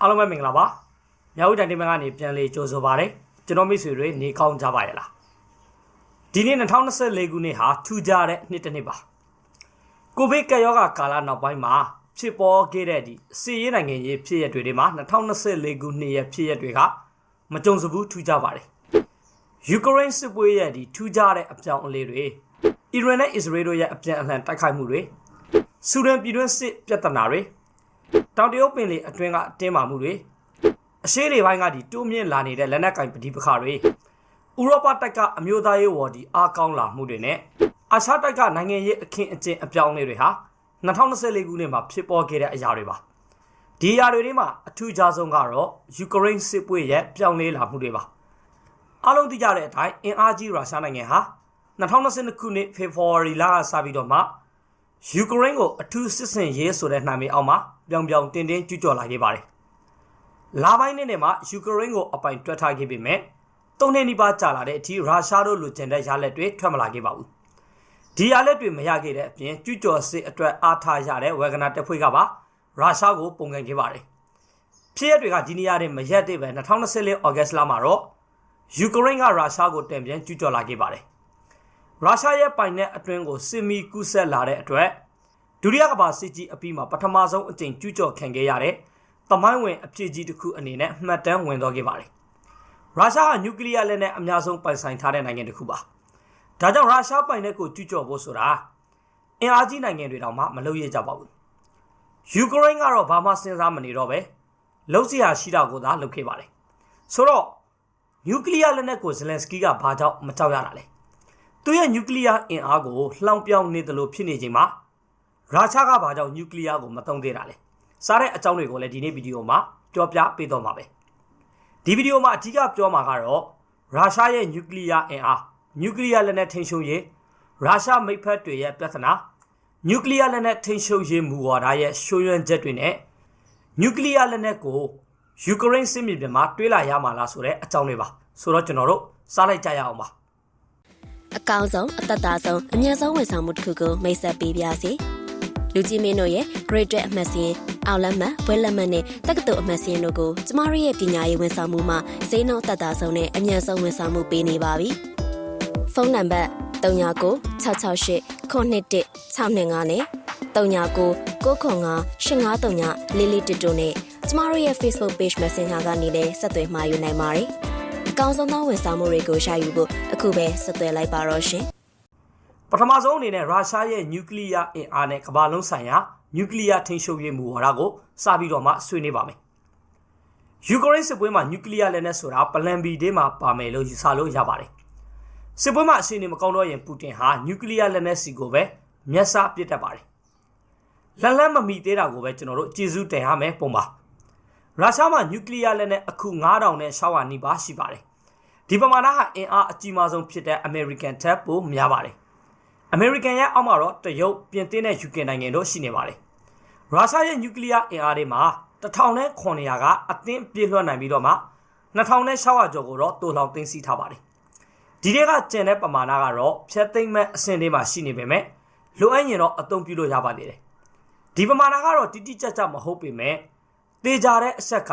အားလုံးပဲမင်္ဂလာပါမြောက်ဦးတိုင်တင်မန်ကနေပြန်လေကြိုဆိုပါရစေကျွန်တော်မိတ်ဆွေတွေနေကောင်းကြပါရဲ့လားဒီနေ့2024ခုနှစ်ဟာထူးခြားတဲ့နှစ်တစ်နှစ်ပါကိုဗစ်ကပ်ရောဂါကာလနောက်ပိုင်းမှာဖြစ်ပေါ်ခဲ့တဲ့ဒီစီးရဲနိုင်ငံရေးဖြစ်ရပ်တွေတွေမှာ2024ခုနှစ်ရဲ့ဖြစ်ရပ်တွေကမကြုံစဘူးထူးခြားပါတယ်ယူကရိန်းစစ်ပွဲရဲ့ဒီထူးခြားတဲ့အပြောင်းအလဲတွေအီရန်နဲ့အစ္စရေးတို့ရဲ့အပြန်အလှန်တိုက်ခိုက်မှုတွေဆူဒန်ပြည်တွင်းစစ်ပြဿနာတွေ တောင်တရုတ်ပင်လယ်အတွင်းကအတင်းမာမှုတွေအရှေ့လေပိုင်းကဒီတိုးမြင့်လာနေတဲ့လက်နက်ကင်ပဋိပက္ခတွေဥရောပတိုက်ကအမျိုးသားရေးဝေါ်ဒီအားကောင်းလာမှုတွေနဲ့အာရှတိုက်ကနိုင်ငံရေးအခင်းအကျင်းအပြောင်းအလဲတွေဟာ2024ခုနှစ်မှာဖြစ်ပေါ်ခဲ့တဲ့အရာတွေပါဒီအရာတွေထဲမှာအထူးခြားဆုံးကတော့ယူကရိန်းစစ်ပွဲရဲ့ပြောင်းလဲလာမှုတွေပါအားလုံးသိကြတဲ့အတိုင်းအင်အားကြီးရုရှားနိုင်ငံဟာ2022ခုနှစ်ဖေဖော်ဝါရီလကစပြီးတော့မှယူကရိန်းကိုအထူးစစ်ဆင်ရေးဆိုတဲ့နာမည်အောက်မှာ ပြောင်ပြောင်တင်းတင်းကျူးကျော်လာခဲ့ပါတယ်။လာပိုင်းနဲ့နဲ့မှာယူကရိန်းကိုအပိုင်တွက်ထားခဲ့ပေမဲ့သုံးနှစ်နီးပါးကြာလာတဲ့အထိရုရှားတို့လူကျင်တဲ့ရလက်တွေထွက်မလာခဲ့ပါဘူး။ဒီရလက်တွေမရခဲ့တဲ့အပြင်ကျူးကျော်စစ်အတွက်အားထားရတဲ့ဝေဂနာတပ်ဖွဲ့ကပါရုရှားကိုပုံကန်ခဲ့ပါတယ်။ဖြစ်ရပ်တွေကဒီနေရာတွေမရက်သေးပဲ2024ဩဂတ်လမှာတော့ယူကရိန်းကရုရှားကိုတံပြန်ကျူးကျော်လာခဲ့ပါတယ်။ရုရှားရဲ့ပိုင်တဲ့အတွင်းကိုစစ်မီကူးဆက်လာတဲ့အတွက် ဒုတိယကမ္ဘာစစ်ကြီးအပြီးမှာပထမဆုံးအကြိမ်ကျူးကျော်ခံခဲ့ရတဲ့တမိုင်းဝင်အဖြစ်ကြီးတစ်ခုအနေနဲ့မှတ်တမ်းဝင်သွားခဲ့ပါတယ်။ရုရှားကနျူကလ িয়ার လက်နက်အများဆုံးပိုင်ဆိုင်ထားတဲ့နိုင်ငံတစ်ခုပါ။ဒါကြောင့်ရုရှားပိုင်တဲ့ကိုကျူးကျော်ဖို့ဆိုတာအင်အားကြီးနိုင်ငံတွေတောင်မှမလုပ်ရကြပါဘူး။ယူကရိန်းကတော့ဘာမှစဉ်းစားမနေတော့ပဲလှုပ်ရှားရှိတာကိုသာလုပ်ခဲ့ပါတယ်။ဆိုတော့နျူကလ িয়ার လက်နက်ကိုဇလန်စကီးကဘာကြောင့်မကြောက်ရတာလဲ။သူရဲ့နျူကလ িয়ার အင်အားကိုလှောင်ပြောင်နေတယ်လို့ဖြစ်နေချိန်မှာ ရုရှားကဘာကြောင့်နျူကလ িয়ার ကိုမသုံးသေးတာလဲစားတဲ့အကြောင်းတွေကိုလည်းဒီနေ့ဗီဒီယိုမှာပြောပြပေးတော့မှာပဲဒီဗီဒီယိုမှာအဓိကပြောမှာကတော့ရုရှားရဲ့နျူကလ িয়ার အင်အားနျူကလ িয়ার လက်နက်ထိန်းချုပ်ရေးရုရှားမိတ်ဖက်တွေရဲ့ပြဿနာနျူကလ িয়ার လက်နက်ထိန်းချုပ်ရေးမူဝါဒရဲ့ရှုံးရမ်းချက်တွေနဲ့နျူကလ িয়ার လက်နက်ကိုယူကရိန်းစစ်မြေပြင်မှာတွေးလာရမှာလားဆိုတဲ့အကြောင်းတွေပါဆိုတော့ကျွန်တော်တို့စားလိုက်ကြရအောင်ပါ အကောင်းဆုံးအသက်သာဆုံးအမြတ်ဆုံးဝန်ဆောင်မှုတစ်ခုကိုမိတ်ဆက်ပေးပါစီ လူကြီးမင်းတို့ရဲ့ Great အမှတ်စဉ်အောင်လက်မှတ်ဘွဲလက်မှတ်နဲ့တက္ကသိုလ်အမှတ်စဉ်တို့ကိုကျမတို့ရဲ့ပညာရေးဝန်ဆောင်မှုမှာဈေးနှုန်းအသက်သာဆုံးနဲ့အမြတ်ဆုံးဝန်ဆောင်မှုပေးနေပါပြီဖုန်းနံပါတ်399668ခုနှစ်1 625နဲ့39 995 853လေးလေးတစ်တို့နဲ့ကျမတို့ရဲ့ Facebook Page Messenger ကနေလည်းဆက်သွယ်မှာယူနိုင်ပါတယ်အကောင်းဆုံးသောဝန်ဆောင်မှုတွေကိုရှာယူဖို့အခုပဲဆက်သွယ်လိုက်ပါတော့ရှင်။ ပထမဆုံးအနေနဲ့ရုရှားရဲ့နျူကလ িয়ার အင်အားနဲ့ကမ္ဘာလုံးဆိုင်ရာနျူကလ িয়ার ထိန်းချုပ်ရေးမူဝါဒကိုစပြီးတော့မှဆွေးနွေးပါမယ်။ယူကရိန်းစစ်ပွဲမှာနျူကလ িয়ার လက်နက်ဆိုတာပလန်ဘီဒေးမှာပါမယ်လို့ယူဆလို့ရပါတယ်။စစ်ပွဲမှာအစီအနေမကောင်းတော့ရင်ပူတင်ဟာနျူကလ িয়ার လက်နက်စီကိုပဲမျက်စာပစ်တတ်ပါတယ်။လန်လန်မမီသေးတာကိုပဲကျွန်တော်တို့ကျေးဇူးတင်ရမယ်ပုံပါ။ရုရှားမှာနျူကလ িয়ার လက်နက်အခု9000နဲ့600နီးပါးရှိပါတယ်။ဒီပမာဏဟာအင်အားအကြီးမားဆုံးဖြစ်တဲ့အမေရိကန်တပ်ပိုများပါတယ်။ အမေရိကန်ရဲ့အောက်မှာတော့တရုတ်ပြင်သစ်နဲ့ယူကေနိုင်ငံတို့ရှိနေပါတယ်။ရုရှားရဲ့နျူကလ িয়ার အင်အားတွေမှာ1900ကအသင်းပြည့်လွှတ်နိုင်ပြီးတော့မှ2600ကျော်ကိုတော့တိုးလောင်သိမ်းဆည်းထားပါတယ်။ဒီတွေကကျန်တဲ့ပမာဏကတော့ဖြတ်သိမ်းမဲ့အဆင့်တွေမှာရှိနေပေမဲ့လိုအပ်ရင်တော့အသုံးပြုလို့ရပါသေးတယ်။ဒီပမာဏကတော့တိတိကျကျမဟုတ်ပေမဲ့တေချာတဲ့အဆက်က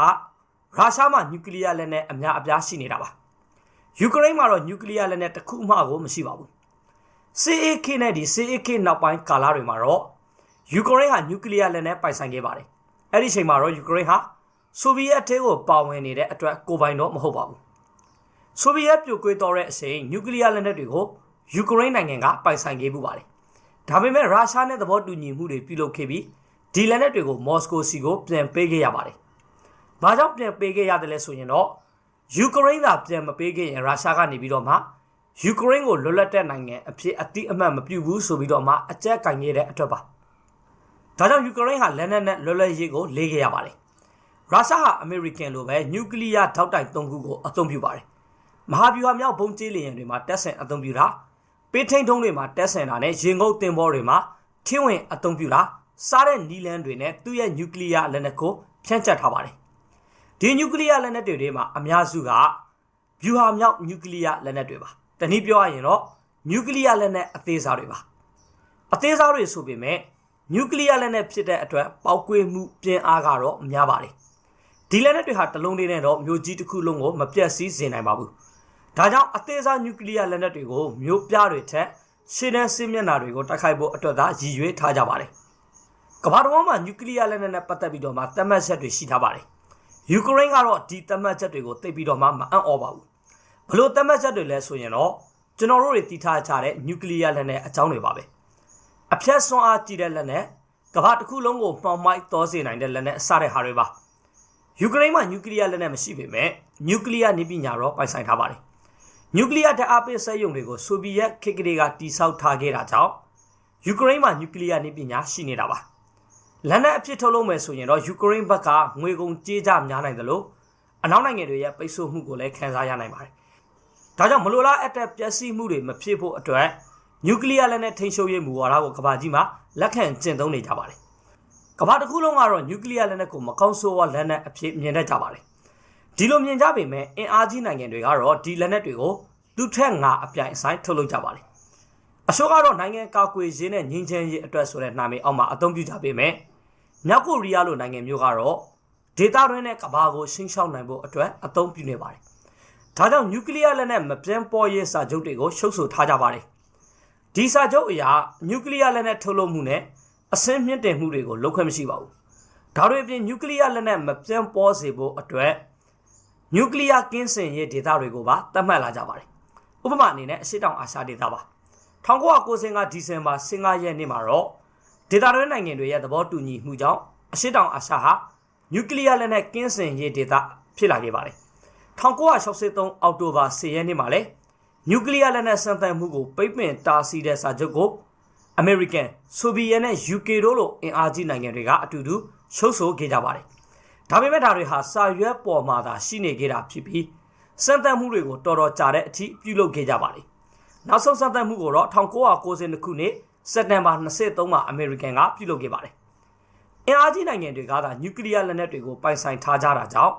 ရုရှားမှာနျူကလ িয়ার လက်နက်အများအပြားရှိနေတာပါ။ယူကရိန်းမှာတော့နျူကလ িয়ার လက်နက်တစ်ခုမှကိုမရှိပါဘူး။ CAK နဲ့ဒီ CAK နောက်ပိုင်းကာလတွေမှာတော့ယူကရိန်းဟာနျူကလ িয়ার လက်နက်ပိုင်ဆိုင်ခဲ့ပါတယ်။အဲ့ဒီချိန်မှာတော့ယူကရိန်းဟာဆိုဗီယက်ထဲကိုပါဝင်နေတဲ့အတွက်ကိုပိုင်တော့မဟုတ်ပါဘူး။ဆိုဗီယက်ပြိုကွဲတော့တဲ့အချိန်နျူကလ িয়ার လက်နက်တွေကိုယူကရိန်းနိုင်ငံကပိုင်ဆိုင်ခဲ့မှုပါတယ်။ဒါပေမဲ့ရုရှားနဲ့သဘောတူညီမှုတွေပြုလုပ်ခဲ့ပြီးဒီလက်နက်တွေကိုမော်စကိုစီကိုပြန်ပေးခဲ့ရပါတယ်။ဘာကြောင့်ပြန်ပေးခဲ့ရတယ်လဲဆိုရင်တော့ယူကရိန်းသာပြန်မပေးခဲ့ရင်ရုရှားကနေပြီးတော့မှ ယူကရိန်းကိုလွတ်လပ်တဲ့နိုင်ငံအဖြစ်အတိအမှတ်မပြုဘူးဆိုပြီးတော့မှအကြက်ကင်ခဲ့တဲ့အတွက်ပါဒါကြောင့်ယူကရိန်းဟာလက်နက်နဲ့လွတ်လပ်ရေးကိုလေးခဲ့ရပါတယ်ရုရှားဟာအမေရိကန်လိုပဲနျူကလ িয়ার ထောက်တိုင်၃ခုကိုအသုံးပြုပါတယ်မဟာဗျူဟာမြောက်ဘုံကျင်းလျင်တွေမှာတက်ဆင်အသုံးပြုတာပေးထိန်ထုံးတွေမှာတက်ဆင်တာနဲ့ရင်ငုတ်တင်ဘောတွေမှာထင်းဝင်အသုံးပြုတာစားတဲ့နီလန်းတွေနဲ့သူ့ရဲ့နျူကလ িয়ার လက်နက်ကိုဖြန့်ကျက်ထားပါတယ်ဒီနျူကလ িয়ার လက်နက်တွေထဲမှာအများစုကဗျူဟာမြောက်နျူကလ িয়ার လက်နက်တွေပါ တနည်းပြောရရင်တော့နျူကလ িয়ার လက်နက်အသေးစားတွေပါအသေးစားတွေဆိုပေမဲ့နျူကလ িয়ার လက်နက်ဖြစ်တဲ့အတွက်ပောက်ကွေးမှုပြင်းအားကတော့များပါတယ်ဒ ဒီလက်နက်တွေဟာတလုံးလေးနဲ့တော့မြို့ကြီးတစ်ခုလုံးကိုမပြတ်စည်းစေနိုင်ပါဘူးဒါကြောင့်အသေးစားနျူကလ িয়ার လက်နက်တွေကိုမြို့ပြတွေထက်ရှင်းတဲ့စစ်မျက်နှာတွေကိုတိုက်ခိုက်ဖို့အတွက်သာရည်ရွယ်ထားကြပါတယ်ကမ္ဘာတော်မှာနျူကလ িয়ার လက်နက်နဲ့ပတ်သက်ပြီးတော့မှသတ်မှတ်ချက်တွေရှိထားပါတယ်ယူကရိန်းကတော့ဒီသတ်မှတ်ချက်တွေကိုသိပြီးတော့မှမအံ့ဩပါဘူး ဘလို့သတ်မှတ်ချက်တွေလဲဆိုရင်တော့ကျွန်တော်တို့တွေတည်ထားကြတဲ့နျူကလ িয়ার လက်နက်အကြောင်းတွေပါပဲအဖြတ်စွမ်းအားကြီးတဲ့လက်နက်ကမ္ဘာတစ်ခုလုံးကိုမှောင်မိုက်တော်စေနိုင်တဲ့လက်နက်အစတဲ့ဟာတွေပါယူကရိန်းမှာနျူကလ িয়ার လက်နက်မရှိပေမဲ့နျူကလ িয়ার နည်းပညာတော့ပိုင်ဆိုင်ထားပါတယ်နျူကလ িয়ার ဓာတ်အားပေးစက်ရုံတွေကိုဆိုဗီယက်ခေတ်ကလေးကတိစောက်ထားခဲ့တာကြောင့်ယူကရိန်းမှာနျူကလ িয়ার နည်းပညာရှိနေတာပါလက်နက်အဖြစ်ထုတ်လုပ်မယ်ဆိုရင်တော့ယူကရိန်းဘက်ကငွေကုန်ကြေးကြများနိုင်တယ်လို့အနောက်နိုင်ငံတွေရဲ့ပိတ်ဆို့မှုကိုလည်းခံစားရနိုင်ပါတယ် ဒါကြောင့်မလိုလားအပ်တဲ့ပျက်စီးမှုတွေမဖြစ်ဖို့အတွက်နျူကလ িয়ার လက်နက်ထိန်းချုပ်ရေးမူဝါဒကိုကမ္ဘာကြီးမှာလက်ခံကျင့်သုံးနေကြပါတယ်ကမ္ဘာတစ်ခုလုံးကတော့နျူကလ িয়ার လက်နက်ကိုမကောင်းဆိုးဝါးလက်နက်အဖြစ်မြင်တတ်ကြပါတယ်ဒီလိုမြင်ကြပေမဲ့အင်အားကြီးနိုင်ငံတွေကတော့ဒီလက်နက်တွေကိုသူထက်ငါအပြိုင်အဆိုင်ထုတ်လုပ်ကြပါတယ်အစိုးကတော့နိုင်ငံကာကွယ်ရေးနဲ့ငြိမ်းချမ်းရေးအတွက်ဆိုတဲ့နာမည်အောက်မှာအသုံးပြုကြပေမဲ့မြောက်ကိုရီးယားလိုနိုင်ငံမျိုးကတော့ဒေတာတွင်းနဲ့ကဘာကိုရှင်းရှောက်နိုင်ဖို့အတွက်အသုံးပြုနေပါတယ်။ ဒါကြောင့်နျူကလ িয়ার လက်နက်မပြန့်ပေါ်ရေးစာချုပ်တွေကိုရှုပ်ဆိုထားကြပါတယ်။ဒီစာချုပ်အရာနျူကလ িয়ার လက်နက်ထုတ်လုပ်မှုနဲ့အစင်းမြင့်တင်မှုတွေကိုလုပ်ခွင့်မရှိပါဘူး။ဒါတွေအပြင်နျူကလ িয়ার လက်နက်မပြန့်ပေါ်စေဖို့အတွက်နျူကလ িয়ার ကင်းစင်ရေးဒေတာတွေကိုပါသတ်မှတ်လာကြပါတယ်။ဥပမာအနေနဲ့အရှိတောင်အာရှဒေတာပါ1995ဒီဇင်ဘာ15ရက်နေ့မှာတော့ဒေတာတွင်းနိုင်ငံတွေရဲ့သဘောတူညီမှုကြောင့်အရှိတောင်အာရှဟာနျူကလ িয়ার လက်နက်ကင်းစင်ရေးဒေတာဖြစ်လာခဲ့ပါတယ် 1963အောက်တိုဘာ10ရက်နေ့မှာလည်းနျူကလ িয়ার လက်နက်စံတန်မှုကိုပိတ်ပင်တားဆီးတဲ့စာချုပ်ကို American, Soviet နဲ့ UK တို့လိုအင်အားကြီးနိုင်ငံတွေကအတူတူရှုပ်ဆိုခဲ့ကြပါတယ်။ဒါပေမဲ့ဒါတွေဟာစာရွက်ပေါ်မှာသာရှိနေခဲ့တာဖြစ်ပြီးစံတန်မှုတွေကိုတော်တော်ကြာတဲ့အထိပြုလုပ်ခဲ့ကြပါတယ်။နောက်ဆုံးစံတန်မှုကိုတော့1992ခုနှစ်စက်တင်ဘာ23မှာ American ကပြုလုပ်ခဲ့ပါတယ်။အင်အားကြီးနိုင်ငံတွေကသာနျူကလ িয়ার လက်နက်တွေကိုပိုင်ဆိုင်ထားကြတာကြောင့်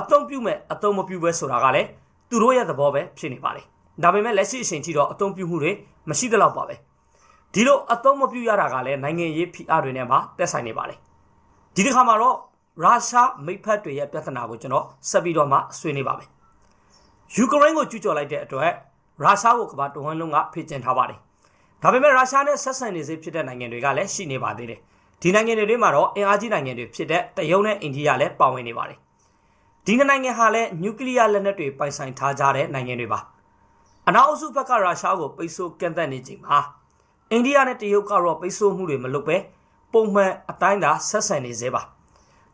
အသုံးပြုမဲ့အသုံးမပြုဘဲဆိုတာကလည်းသူတို့ရဲ့သဘောပဲဖြစ်နေပါတယ်။ဒါပေမဲ့လက်ရှိအချိန်ထိတော့အသုံးပြုမှုတွေမရှိသလောက်ပါပဲ။ဒီလိုအသုံးမပြုရတာကလည်းနိုင်ငံရေးဖိအားတွေနဲ့မှတက်ဆိုင်နေပါတယ်။ဒီတစ်ခါမှာတော့ရုရှားမိတ်ဖက်တွေရဲ့ပြဿနာကိုကျွန်တော်ဆက်ပြီးတော့မှဆွေးနွေးပါမယ်။ယူကရိန်းကိုကျူးကျော်လိုက်တဲ့အတွက်ရုရှားကိုကမ္ဘာတဝန်းလုံးကဖိကျင်ထားပါတယ်။ဒါပေမဲ့ရုရှားနဲ့ဆက်ဆံနေစေဖြစ်တဲ့နိုင်ငံတွေကလည်းရှိနေပါသေးတယ်။ဒီနိုင်ငံတွေထဲမှာတော့အင်အားကြီးနိုင်ငံတွေဖြစ်တဲ့တရုတ်နဲ့အိန္ဒိယလည်းပါဝင်နေပါတယ်။ ဒီနှစ်နိုင်ငံဟာလည်းနျူကလ িয়ার လက်နက်တွေပိုင်ဆိုင်ထားကြတဲ့နိုင်ငံတွေပါ။အနောက်အစုဘက်ကရုရှားကိုပိတ်ဆို့ကန့်သတ်နေချိန်မှာအိန္ဒိယနဲ့တရုတ်ကတော့ပိတ်ဆို့မှုတွေမလုပ်ပဲပုံမှန်အတိုင်းသာဆက်ဆံနေသေးပါ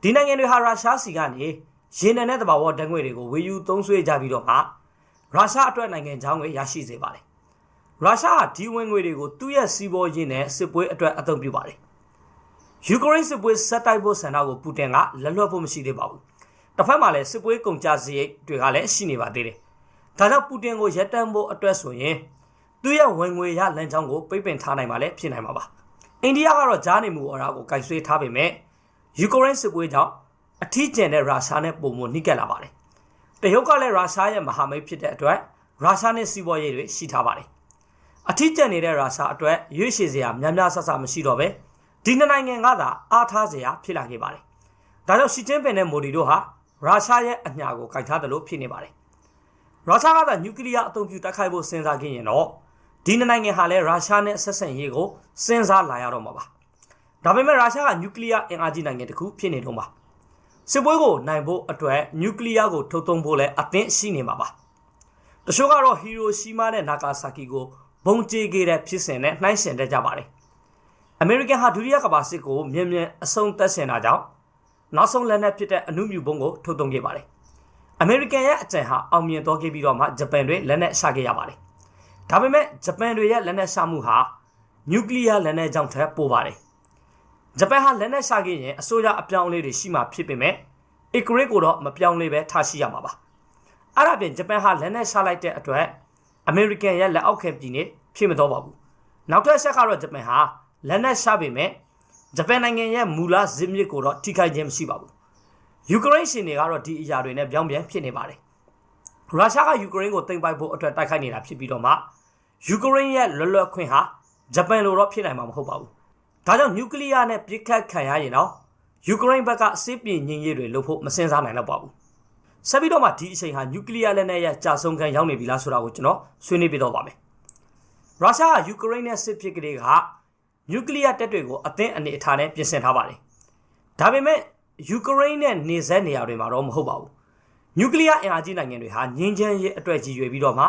ဒီနိုင်ငံတွေဟာရုရှားစီကနေရေနံနဲ့တဘာဝဓာတ်ငွေတွေကိုဝေယူသုံးစွဲကြပြီးတော့မှရုရှားအတွက်နိုင်ငံချောင်းတွေရရှိစေပါတယ်ရုရှားဟာဒီဝင်ငွေတွေကိုသူ့ရဲ့စီးပွားရေးနဲ့စစ်ပွဲအတွက်အသုံးပြုပါတယ်ယူကရိန်းစစ်ပွဲဆက်တိုက်ဖို့ဆန္ဒကိုပူတင်ကလက်လွတ်ဖို့မရှိသေးပါဘူး တစ်ဖက်မှာလည်းစစ်ပွဲကုန်ကြစရိတ်တွေကလည်းရှိနေပါသေးတယ်ဒါကြောင့်ပူတင်ကိုရပ်တန့်ဖို့အတွက်ဆိုရင်သူ့ရဲ့ဝင်ငွေရလမ်းကြောင်းကိုပိတ်ပင်ထားနိုင်မှာလည်းဖြစ်နိုင်မှာပါအိန္ဒိယကတော့ဂျားနေမှုအော်ရာကိုကင်ဆွေးထားပေမဲ့ယူကရိန်းစစ်ပွဲကြောင့်အထီးကျန်တဲ့ရုရှားနဲ့ပုံမနှိကက်လာပါတယ်တရုတ်ကလည်းရုရှားရဲ့မဟာမိတ်ဖြစ်တဲ့အတွက်ရုရှားနဲ့စီးပွားရေးတွေရှိထားပါတယ်အထီးကျန်နေတဲ့ရုရှားအတွက်ရွေးချယ်စရာများများဆဆမရှိတော့ပဲဒီနှစ်နိုင်ငံကသာအားထားစရာဖြစ်လာခဲ့ပါတယ်ဒါကြောင့်ရှီကျင်းပင်နဲ့မိုဒီတို့ဟာ ရုရှားရဲ့အညာကိုကင်ထားတယ်လို့ဖြစ်နေပါတယ်ရုရှားကသာနျူကလ িয়ার အသုံးပြုတိုက်ခိုက်ဖို့စဉ်းစားခဲ့ရင်တော့ဒီနိုင်ငံဟာလည်းရုရှားနဲ့ဆက်ဆံရေးကိုစဉ်းစားလာရတော့မှာပါဒါပေမဲ့ရုရှားကနျူကလ িয়ার အင်အားကြီးနိုင်ငံတစ်ခုဖြစ်နေတော့မှာစစ်ပွဲကိုနိုင်ဖို့အတွက်နျူကလ িয়ার ကိုထုတ်သုံးဖို့လည်းအသင့်ရှိနေမှာပါတချို့ကတော့ဟီရိုရှီးမားနဲ့နာဂါဆာကီကိုဘုံကျဲခဲ့တဲ့ဖြစ်စဉ်နဲ့နှိုင်းယှဉ်တတ်ကြပါတယ်အမေရိကန်ဟာဒုတိယကမ္ဘာစစ်ကိုမြင်မြန်အဆုံးသတ်ဆင်တာကြောင့် နောက်ဆုံးလက်နက်ဖြစ်တဲ့အနုမြူဘုံကိုထုတ်သုံးခဲ့ပါတယ်အမေရိကန်ရဲ့အကြံဟာအောင်မြင်သွားခဲ့ပြီးတော့မှဂျပန်တွေလက်နက်ရှာခဲ့ရပါတယ်ဒါပေမဲ့ဂျပန်တွေရဲ့လက်နက်ရှာမှုဟာနျူကလ িয়ার လက်နက်ကြောင့်ထက်ပိုပါတယ်ဂျပန်ဟာလက်နက်ရှာခဲ့ရင်အစိုးရအပြောင်းအလဲတွေရှိမှဖြစ်ပေမဲ့အီကရစ်ကိုတော့မပြောင်းလဲပဲထားရှိရမှာပါအဲ့ဒါပြင်ဂျပန်ဟာလက်နက်ရှာလိုက်တဲ့အတွက်အမေရိကန်ရဲ့လက်အောက်ခံပြည်နေဖြစ်မတော့ပါဘူးနောက်ထပ်ဆက်ကတော့ဂျပန်ဟာလက်နက်ရှာပေမဲ့ ဂျပန်နိုင်ငံရဲ့မူလဇစ်မြစ်ကိုတော့ထိခိုက်ခြင်းမရှိပါဘူးယူကရိန်းရှင်တွေကတော့ဒီအရာတွေနဲ့ပြောင်းပြန်ဖြစ်နေပါတယ်ရုရှားကယူကရိန်းကိုတင်ပိုက်ဖို့အတွက်တိုက်ခိုက်နေတာဖြစ်ပြီးတော့မှယူကရိန်းရဲ့လွတ်လပ်ခွင့်ဟာဂျပန်လိုတော့ဖြစ်နိုင်မှာမဟုတ်ပါဘူး။ဒါကြောင့်နျူကလ িয়ার နဲ့ပြစ်ခတ်ခံရရင်တော့ ယူကရိန်းဘက်ကစစ်ပြေငင်းရေးတွေလုပ်ဖို့မစင်စားနိုင်တော့ပါဘူးဆက်ပြီးတော့မှဒီအချိန်ဟာနျူကလ িয়ার လက်နက်ရဲ့ကြာဆုံးခံရောက်နေပြီလားဆိုတာကိုကျွန်တော်ဆွေးနွေးပြတော့ပါမယ်ရုရှားကယူကရိန်းနဲ့စစ်ဖြစ်ကလေးက နျူကလ িয়ার တပ်တွေကိုအသင်းအနေအထားနဲ့ပြင်ဆင်ထားပါတယ်ဒါပေမဲ့ယူကရိန်းနဲ့နေဆက်နေရာတွေမှာတော့မဟုတ်ပါဘူးနျူကလ িয়ার အင်အားကြီးနိုင်ငံတွေဟာငင်းချမ်းရေးအတွက်ကြီးရွယ်ပြီးတော့မှ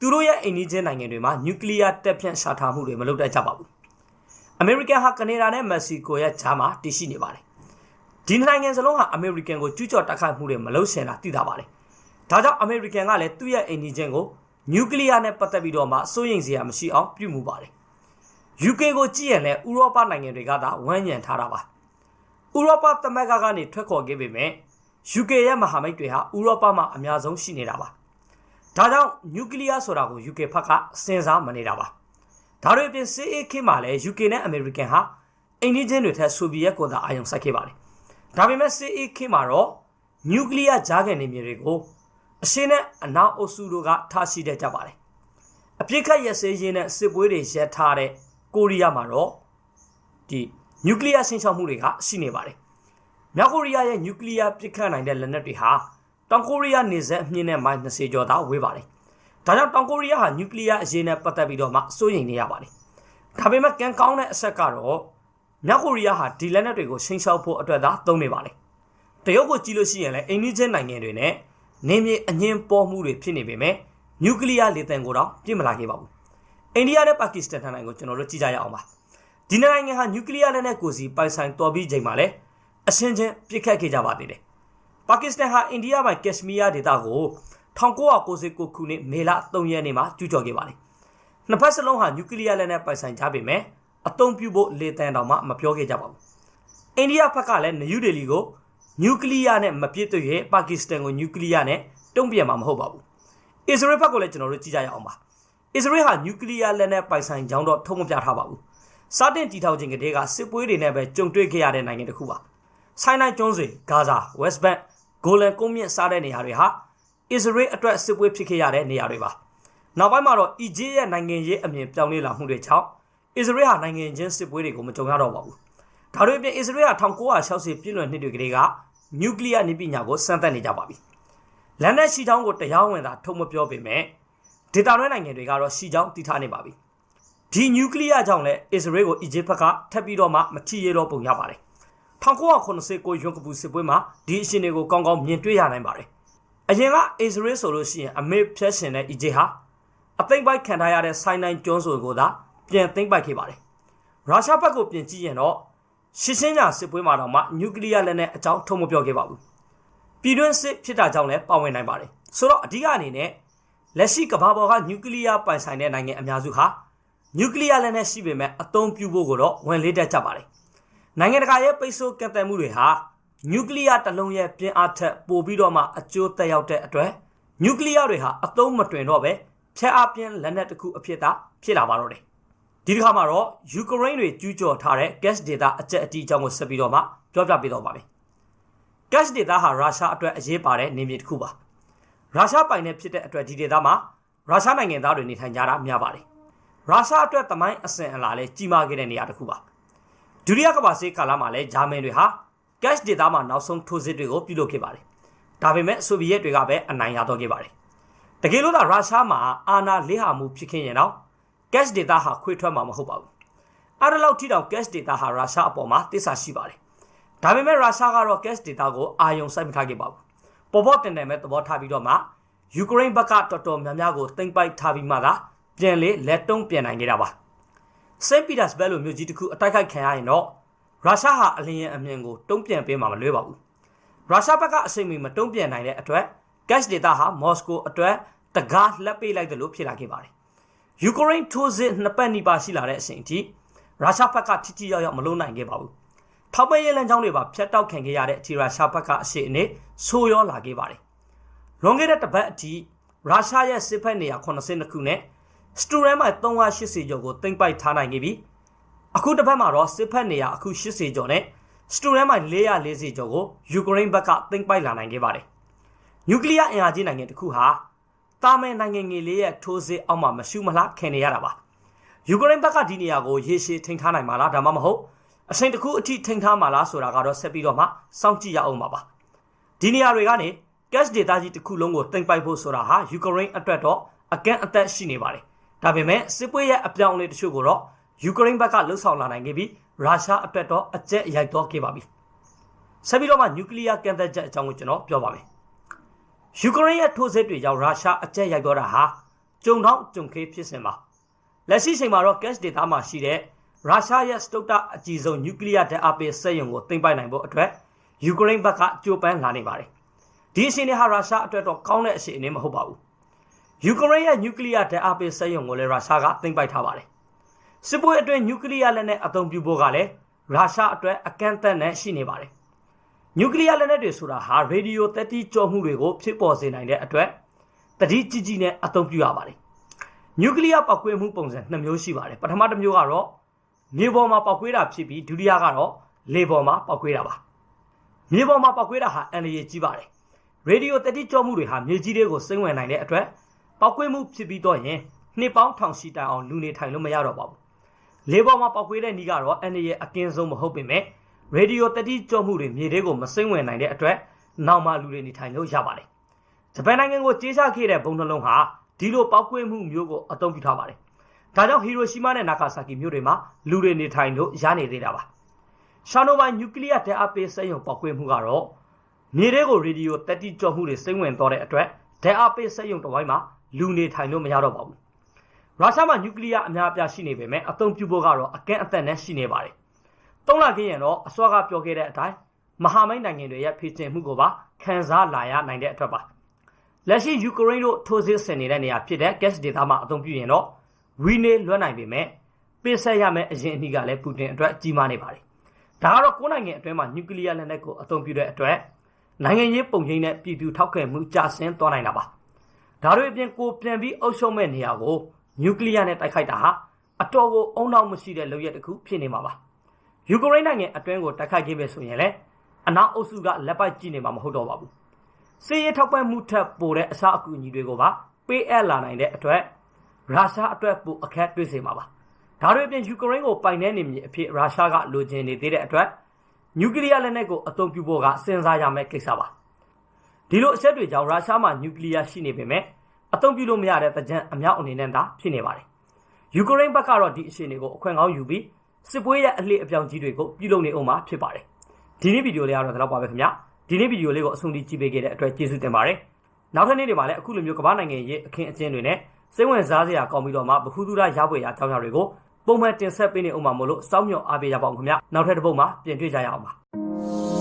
သူတို့ရဲ့အိမ်နီးချင်းနိုင်ငံတွေမှာနျူကလ িয়ার တပ်ဖြန့်ရှာထားမှုတွေမလုပ်တတ်ကြပါဘူးအမေရိကန်ဟာကနေဒါနဲ့မက္ကဆီကိုရဲ့ဂျားမှာတည်ရှိနေပါတယ်ဒီနှစ်နိုင်ငံစလုံးဟာအမေရိကန်ကိုကျူးကျော်တိုက်ခိုက်မှုတွေမလုပ်ရှင်တာသိတာပါတယ်ဒါကြောင့်အမေရိကန်ကလည်းသူ့ရဲ့အိမ်နီးချင်းကိုနျူကလ িয়ার နဲ့ပတ်သက်ပြီးတော့မှစိုးရိမ်စရာမရှိအောင်ပြုမှုပါတယ် UK ကိုကြည့်ရင်လည်းဥရောပနိုင်ငံတွေကသာဝန်းညံထားတာပါဥရောပသမဂ္ဂကနေထွက်ခေါ်ခဲ့ပေမဲ့ UK ရဲ့မဟာမိတ်တွေဟာဥရောပမှာအများဆုံးရှိနေတာပါဒါကြောင့်နျူကလ িয়ার ဆိုတာကို UK ဘက်ကစဉ်းစားမနေတာပါဒါတွေအပြင် CAK မှာလည်း UK နဲ့ American ဟာအိန္ဒိချင်းတွေထက်ဆိုဗီယက်ကိုသာအာရုံစိုက်ခဲ့ပါတယ်ဒါပေမဲ့ CAK မှာတော့နျူကလ িয়ার ဂျားကန်နေမြေတွေကိုအရှင်းနဲ့အနောက်အုပ်စုတို့ကထားရှိတဲ့ကြပါတယ်အပြစ်ခတ်ရစဲရင်းနဲ့စစ်ပွဲတွေရပ်ထားတဲ့ ကိုရီးယားမှာတော့ဒီနျူကလ িয়ারဆင်းချောက်မှုတွေကရှိနေပါတယ်မြောက်ကိုရီးယားရဲ့နျူကလ িয়ারပစ်ခတ်နိုင်တဲ့လက်နက်တွေဟာတောင်ကိုရီးယားနေဆက်အမြင့်နဲ့မိုင်20ကျော်သာဝေးပါတယ်ဒါကြောင့်တောင်ကိုရီးယားဟာနျူကလ িয়ারအရေးနဲ့ပတ်သက်ပြီးတော့မှစိုးရိမ်နေရပါတယ်ဒါပေမဲ့ကံကောင်းတဲ့အဆက်ကတော့မြောက်ကိုရီးယားဟာဒီလက်နက်တွေကိုရှင်းချောက်ဖို့အတွက်သာသုံးနေပါတယ်တရုတ်ကိုကြည့်လို့ရှိရင်လည်းအိန္ဒိချင်းနိုင်ငံတွေနဲ့နေမြေအငင်းပေါ်မှုတွေဖြစ်နေပေမဲ့နျူကလ িয়ারလေတံကိုတော့ပြစ်မလာခဲ့ပါဘူး အိန္ဒိယနဲ့ပါကစ္စတန်နိုင်ငံကိုကျွန်တော်တို့ကြည့်ကြရအောင်ပါဒီနိုင်ငံဟာနျူကလ িয়ার လက်နက်ကိုစီပိုင်ဆိုင်တော်ပြီးချိန်မှာလည်းအရှင်းချင်းပြစ်ခတ်ခဲ့ကြပါသေးတယ်ပါကစ္စတန်ဟာအိန္ဒိယပိုင်ကက်ရှ်မီးယားဒေသကို1999ခုနှစ်မေလ3ရက်နေ့မှာကျူးကျော်ခဲ့ပါတယ်နှစ်ဖက်စလုံးဟာနျူကလ িয়ার လက်နက်ပိုင်ဆိုင်ကြပေမဲ့အသုံးပြုဖို့လေတံတောင်မှမပြောခဲ့ကြပါဘူးအိန္ဒိယဘက်ကလည်းနယူးဒေလီကိုနျူကလ িয়ার နဲ့မပြစ်သွရဲ့ပါကစ္စတန်ကိုနျူကလ িয়ার နဲ့တုံ့ပြန်မှာမဟုတ်ပါဘူးအစ္စရေးဘက်ကိုလည်းကျွန်တော်တို့ကြည့်ကြရအောင်ပါ အစ္စရေးဟာနျူကလ িয়ার လက်နက်ပိုင်ဆိုင်ကြောင်းတော့ထုံးမပြထားပါဘူးစတင်တည်ထောင်ခြင်းကတည်းကစစ်ပွဲတွေနဲ့ပဲကြုံတွေ့ခဲ့ရတဲ့နိုင်ငံတစ်ခုပါဆိုင်နိုင်ကျွန်းဆွေဂါဇာဝက်စ်ဘက်ဂိုလန်ကုန်းမြင့်စားတဲ့နေရာတွေဟာအစ္စရေးအတွက်စစ်ပွဲဖြစ်ခဲ့ရတဲ့နေရာတွေပါနောက်ပိုင်းမှာတော့အီဂျစ်ရဲ့နိုင်ငံရေးအမြင်ပြောင်းလဲလာမှုတွေကြောင့်အစ္စရေးဟာနိုင်ငံချင်းစစ်ပွဲတွေကိုမကြုံရတော့ပါဘူးဒါတွေအပြင်အစ္စရေးဟာ1960ပြည်လွန်နှစ်တွေကလေးကနျူကလ িয়ার နည်းပညာကိုစမ်းသပ်နေကြပါပြီလက်နက်ရှိချောင်းကိုတရားဝင်တာထုတ်မပြောပေမဲ့ ဒေတာတွဲနိုင်ငံတွေကတော့ရှိချောင်းတည်ထားနေပါပြီဒီနျူကလ িয়ার ကြောင့်လည်းအစ္စရေးကိုအီဂျစ်ဘက်ကထပ်ပြီးတော့မှမထီရတော့ပုံရပါတယ်1989ရွန်ကပူစစ်ပွဲမှာဒီအရှင်တွေကိုကောင်းကောင်းမြင်တွေ့ရနိုင်ပါတယ်အရင်ကအစ္စရေးဆိုလို့ရှိရင်အမေဖြတ်ရှင်တဲ့အီဂျစ်ဟာအသိမ့်ပိုက်ခံထားရတဲ့ဆိုင်နိုင်ကျွန်းစုကိုသာပြန်သိမ့်ပိုက်ခဲ့ပါတယ်ရုရှားဘက်ကိုပြင်ကြည့်ရင်တော့ရှင်းရှင်းညာစစ်ပွဲမှာတော့မှနျူကလ িয়ার လက်နက်အကြောင်းထုံမပြောခဲ့ပါဘူးပြည်တွင်းစစ်ဖြစ်တာကြောင့်လည်းပါဝင်နိုင်ပါတယ်ဆိုတော့အဓိကအနေနဲ့ လက်ရှိကမ္ဘာပေါ်ကနျူကလ িয়ার ပိုင်ဆိုင်တဲ့နိုင်ငံအများစုဟာနျူကလ িয়ার လက်နက်ရှိပေမဲ့အသုံးပြုဖို့ကိုတော့ဝန်လေးတက်ကြပါတယ်နိုင်ငံတကာရဲ့ပိတ်ဆို့ကန့်သတ်မှုတွေဟာနျူကလ িয়ার တလုံးရဲ့ပြင်းအားထက်ပိုပြီးတော့မှအကျိုးသက်ရောက်တဲ့အတွက်နျူကလ িয়ার တွေဟာအသုံးမတွင်တော့ပဲဖျက်အားပြင်းလက်နက်တစ်ခုအဖြစ်သာဖြစ်လာပါတော့တယ်ဒီတစ်ခါမှာတော့ယူကရိန်းတွေကျူးကျော်ထားတဲ့ gas data အကျက်အတီးအကြောင်းကိုဆက်ပြီးတော့မှပြောပြပေးတော့ပါမယ် gas data ဟာရုရှားအတွက်အရေးပါတဲ့နေမြေတစ်ခုပါ ရုရှားပိုင်တဲ့ဖြစ်တဲ့အတွက်ဒီ data မှာရုရှားနိုင်ငံသားတွေနေထိုင်ကြတာများပါတယ်ရုရှားအတွက်သမိုင်းအစဉ်အလာလဲကြီးမားခဲ့တဲ့နေရာတစ်ခုပါဒုတိယကမ္ဘာစစ်ကာလမှာလဲဂျာမန်တွေဟာ gas data မှာနောက်ဆုံးထိုးစစ်တွေကိုပြုလုပ်ခဲ့ပါတယ်ဒါပေမဲ့ဆိုဗီယက်တွေကပဲအနိုင်ရတော့ခဲ့ပါတယ်တကယ်လို့သာရုရှားမှာအာဏာလေးဟာမှုဖြစ်ခဲ့ရင်တော့ gas data ဟာခွေထွက်မှာမဟုတ်ပါဘူးအဲ့ဒါလောက်ထိတောင် gas data ဟာရုရှားအပေါ်မှာသစ္စာရှိပါတယ်ဒါပေမဲ့ရုရှားကတော့ gas data ကိုအာရုံစိုက်မထားခဲ့ပါဘူး ပေါ်ပေါ်တင်တယ်မဲ့သဘောထားပြီးတော့မှယူကရိန်းဘက်ကတော်တော်များများကိုသိမ်းပိုက်ထားပြီးမှသာပြန်လေလက်တုံးပြန်နိုင်ခဲ့တာပါစင်ပီတာစဘဲလိုမြို့ကြီးတစ်ခုအတိုက်ခိုက်ခံရရင်တော့ရုရှားဟာအလင်းရဲ့အမြင်ကိုတုံးပြန်ပေးမှာမလွဲပါဘူးရုရှားဘက်ကအစိမ့်မီမတုံးပြန်နိုင်တဲ့အတွက် gas data ဟာမော်စကိုအတွက်တကားလှက်ပေးလိုက်တယ်လို့ဖြစ်လာခဲ့ပါတယ်ယူကရိန်းထိုးစစ်နှစ်ပတ်နီးပါရှိလာတဲ့အချိန်အထိရုရှားဘက်ကထိထိရောက်ရောက်မလုံးနိုင်ခဲ့ပါဘူး ထောက်ပံ့ရေးလမ်းကြောင်းတွေပါဖျက်တောက်ခံခဲ့ရတဲ့အထိရုရှားဘက်ကအရှိအနေဆိုးရောလာခဲ့ပါတယ်လွန်ခဲ့တဲ့တပတ်အထိရုရှားရဲ့စစ်ဖက်နေရာ82ခုနဲ့စတူရန်မိုင်380ကျော်ကိုတင်ပိုက်ထားနိုင်ခဲ့ပြီးအခုတစ်ပတ်မှာတော့စစ်ဖက်နေရာအခု80ကျော်နဲ့စတူရန်မိုင်440ကျော်ကိုယူကရိန်းဘက်ကတင်ပိုက်လာနိုင်ခဲ့ပါတယ်နျူကလ িয়ার အင်အားကြီးနိုင်ငံတစ်ခုဟာတာမန်နိုင်ငံငယ်လေးရဲ့ထိုးစစ်အောက်မှာမရှုမလှခင်နေရတာပါယူကရိန်းဘက်ကဒီနေရာကိုရေရှည်ထိန်းထားနိုင်မှာလားဒါမှမဟုတ် အချိန်တစ်ခုအထိထိန်းထားမှာလားဆိုတာကတော့ဆက်ပြီးတော့မှစောင့်ကြည့်ရအောင်ပါပါဒီနေရာတွေကနေ cash data ကြီးတစ်ခုလုံးကိုတင်ပိုက်ဖို့ဆိုတာဟာယူကရိန်းအတွက်တော့အကန့်အသတ်ရှိနေပါတယ်ဒါပေမဲ့စစ်ပွဲရဲ့အပြောင်းအလဲတချို့ကိုတော့ယူကရိန်းဘက်ကလှုပ်ဆောင်လာနိုင်ခဲ့ပြီးရုရှားအတွက်တော့အကျက်ရိုက်တော့ခဲ့ပါပြီဆက်ပြီးတော့မှနျူကလ িয়ার ကန့်သက်ချက်အကြောင်းကိုကျွန်တော်ပြောပါမယ်ယူကရိန်းရဲ့ထိုးစစ်တွေကြောင့်ရုရှားအကျက်ရိုက်တော့တာဟာကြုံတော့ကြုံခေးဖြစ်စင်ပါလက်ရှိချိန်မှာတော့ cash data မှာရှိတဲ့ ရုရှားရဲ့စတုတ္တအကြီးဆုံးနျူကလ িয়ার ဓာတ်အားပေးစက်ရုံကိုတင်ပိုက်နိုင်ဖို့အတွက်ယူကရိန်းဘက်ကကြိုးပမ်းလာနေပါတယ်ဒီအချိန်နဲ့ဟာရုရှားအတွက်တော့ကောင်းတဲ့အချိန်အနေမဟုတ်ပါဘူးယူကရိန်းရဲ့နျူကလ িয়ার ဓာတ်အားပေးစက်ရုံကိုလည်းရုရှားကတင်ပိုက်ထားပါတယ်စစ်ပွဲအတွင်းနျူကလ িয়ার လက်နက်အသုံးပြုဖို့ကလည်းရုရှားအတွက်အကန့်အသတ်နဲ့ရှိနေပါတယ်နျူကလ িয়ার လက်နက်တွေဆိုတာဟာရေဒီယိုတက်တီကြောမှုတွေကိုဖြစ်ပေါ်စေနိုင်တဲ့အတွက်တတိကြီးကြီးနဲ့အသုံးပြုရပါတယ်နျူကလ িয়ার ပောက်ကွဲမှုပုံစံနှစ်မျိုးရှိပါတယ်ပထမတစ်မျိုးကတော့ မြေပေါ်မှာပောက်ကွဲတာဖြစ်ပြီးဒုတိယကတော့လေပေါ်မှာပောက်ကွဲတာပါမြေပေါ်မှာပောက်ကွဲတာဟာအန္တရာယ်ကြီးပါတယ်ရေဒီယိုတက်တီကြောမှုတွေဟာမြေကြီးတွေကိုစိမ့်ဝင်နိုင်တဲ့အတွက်ပောက်ကွဲမှုဖြစ်ပြီးတော့ရင်နှစ်ပေါင်းထောင်ရှိတိုင်အောင်လူနေထိုင်လို့မရတော့ပါဘူးလေပေါ်မှာပောက်ကွဲတဲ့နီးကတော့အန္တရာယ်အကင်းဆုံးမဟုတ်ပေမဲ့ရေဒီယိုတက်တီကြောမှုတွေမြေတွေကိုမစိမ့်ဝင်နိုင်တဲ့အတွက်နောက်မှလူတွေနေထိုင်လို့ရပါတယ်ဂျပန်နိုင်ငံကိုကြေးချခဲ့တဲ့ဘုံနှလုံးဟာဒီလိုပောက်ကွဲမှုမျိုးကိုအသုံးပြုထားပါတယ် ဒါကြောင့်ဟီရိုရှီမားနဲ့နာဂါဆာကီမြို့တွေမှာလူတွေနေထိုင်လို့ရနေသေးတာပါရှာနိုဘိုင်နျူကလ িয়ার ဓာတ်အားပေးစက်ရုံပောက်ကွဲမှုကတော့မြေတွေကိုရေဒီယိုတက်တီကြောမှုတွေစိမ့်ဝင်တော့တဲ့အတွက်ဓာတ်အားပေးစက်ရုံတစ်ဝိုင်းမှာလူနေထိုင်လို့မရတော့ပါဘူးရုရှားမှာနျူကလ িয়ার အများအပြားရှိနေပေမဲ့အသုံးပြုဖို့ကတော့အကန့်အသတ်နဲ့ရှိနေပါတယ်။သုံးလခင်းရင်တော့အစောကပြောခဲ့တဲ့အတိုင်းမဟာမိတ်နိုင်ငံတွေရဲ့ဖိကျင်မှုကိုပါခံစားလာရနိုင်တဲ့အတွက်ပါ။လက်ရှိယူကရိန်းတို့ထိုးစစ်ဆင်နေတဲ့နေရာဖြစ်တဲ့ gas data မှာအသုံးပြုရင်တော့ ဝီနေလွှတ်နိုင်ပေမဲ့ပေးဆက်ရမယ့်အရင်အနည်းကလည်းပူတင်အတွက်ကြီးမားနေပါတယ်။ဒါကတော့ကိုယ်နိုင်ငံအတွင်းမှာနျူကလ িয়ার လက်နက်ကိုအသုံးပြုတဲ့အတွက်နိုင်ငံရေးပုံရိပ်နဲ့ပြည်သူထောက်ခံမှုကျဆင်းသွားနိုင်တာပါ။ဒါတွေအပြင်ကိုပြန်ပြီးအုပ်ချုပ်မဲ့နေရာကိုနျူကလ িয়ার နဲ့တိုက်ခိုက်တာဟာအတော်ကိုအုံနောက်မရှိတဲ့လုပ်ရက်တစ်ခုဖြစ်နေမှာပါယူကရိန်းနိုင်ငံအတွင်းကိုတိုက်ခိုက်ခဲ့ပဲဆိုရင်လည်းအနောက်အုပ်စုကလက်ပိုက်ကြည့်နေမှာမဟုတ်တော့ပါဘူးစီးရဲထောက်ပံ့မှုထက်ပိုတဲ့အစားအကူအညီတွေကိုပါပေးအပ်လာနိုင်တဲ့အတွက် ရုရှားအတွက်ပိုအခက်တွေ့စေမှာပါဒါတွေအပြင်ယူကရိန်းကိုပိုင်တဲ့နေမြေအဖြစ်ရုရှားကလိုချင်နေသေးတဲ့အတွက်နျူကလ িয়ার လက်နက်ကိုအသုံးပြုဖို့ကစဉ်းစားရမယ့်ကိစ္စပါဒီလိုအချက်တွေကြောင့်ရုရှားမှာနျူကလ িয়ার ရှိနေပေမဲ့အသုံးပြုလို့မရတဲ့တကြံအမြောက်အနေနဲ့သာဖြစ်နေပါတယ်။ယူကရိန်းဘက်ကတော့ဒီအခြေအနေကိုအခွင့်ကောင်းယူပြီးစစ်ပွဲရဲ့အလှည့်အပြောင်းကြီးတွေကိုပြုလုပ်နေအောင်မှာဖြစ်ပါတယ်။ဒီနေ့ဗီဒီယိုလေးကတော့ဒါတော့ပါပဲခင်ဗျာ။ဒီနေ့ဗီဒီယိုလေးကိုအဆုံးထိကြည့်ပေးခဲ့တဲ့အတွက်ကျေးဇူးတင်ပါတယ်။နောက်ထပ်နေ့တွေမှာလည်းအခုလိုမျိုးကမ္ဘာနိုင်ငံရဲ့အခင်းအကျင်းတွေနဲ့ စိတ်ဝင်စားစရာကောင်းပြီးတော့မှဗဟုသုတရရောက်ွယ်ရာအကြောင်းအရာတွေကိုပုံမှန်တင်ဆက်ပေးနေအောင်မှာမို့လို့စောင့်မျှော်အားပေးကြပါအောင်ခင်ဗျာ။နောက်ထပ်တစ်ပုတ်မှာပြန်တွေ့ကြရအောင်ပါ။